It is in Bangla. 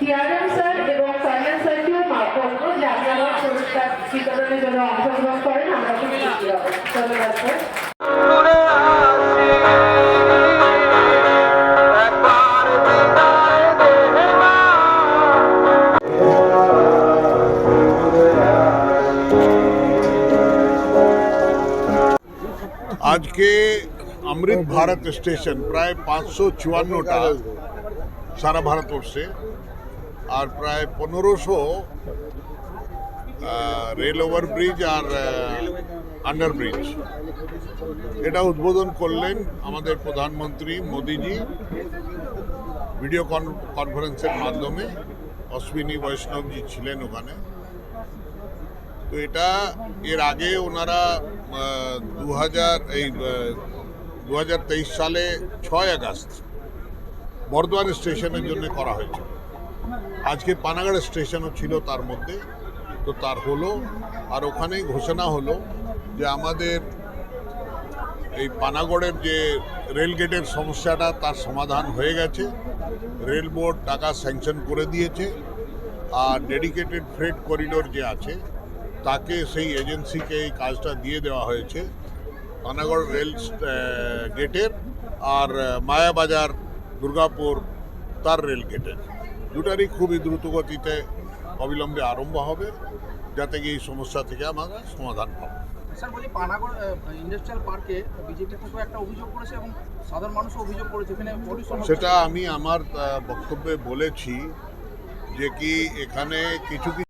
টিআরএম স্যার এবং কর্নেল স্যারকেও বলবো যে আপনারা পুরস্কার বিতরণের জন্য অংশগ্রহণ করেন আমরা খুব খুশি হব ধন্যবাদ স্যার আজকে অমৃত ভারত স্টেশন প্রায় পাঁচশো চুয়ান্নটা সারা ভারতবর্ষে আর প্রায় পনেরোশো রেল ওভার ব্রিজ আর আন্ডার ব্রিজ এটা উদ্বোধন করলেন আমাদের প্রধানমন্ত্রী মোদিজি ভিডিও কনফারেন্সের মাধ্যমে। অশ্বিনী বৈষ্ণবজি ছিলেন ওখানে। তো এটা এর আগে ওনারা দু হাজার এই দু হাজার তেইশ সালে ছয় আগস্ট বর্ধমান স্টেশনের জন্য করা হয়েছিল। আজকে পানাগড় স্টেশনও ছিল তার মধ্যে। তো তার হলো, আর ওখানেই ঘোষণা হলো যে আমাদের এই পানাগড়ের যে রেলগেটের সমস্যাটা, তার সমাধান হয়ে গেছে। রেল বোর্ড টাকা স্যাংশন করে দিয়েছে, আর ডেডিকেটেড ফ্রেড করিডোর যে আছে, তাকে সেই এজেন্সিকে এই কাজটা দিয়ে দেওয়া হয়েছে। পানাগড় রেল গেটের আর মায়াবাজার, দুর্গাপুর, তার রেল গেটের। দুটারই খুবই দ্রুতগতিতে অবিলম্বে আরম্ভ হবে যাতে কি এই সমস্যা থেকে আমরা সমাধান পাবো। স্যার বলি পানাগড় ইন্ডাস্ট্রিয়াল পার্কে বিজেপি থেকে একটা অভিযোগ করেছে এবং সাধারণ মানুষও অভিযোগ করেছে এখানে সেটা আমি আমার বক্তব্যে বলেছি যে কি এখানে কিছু কিছু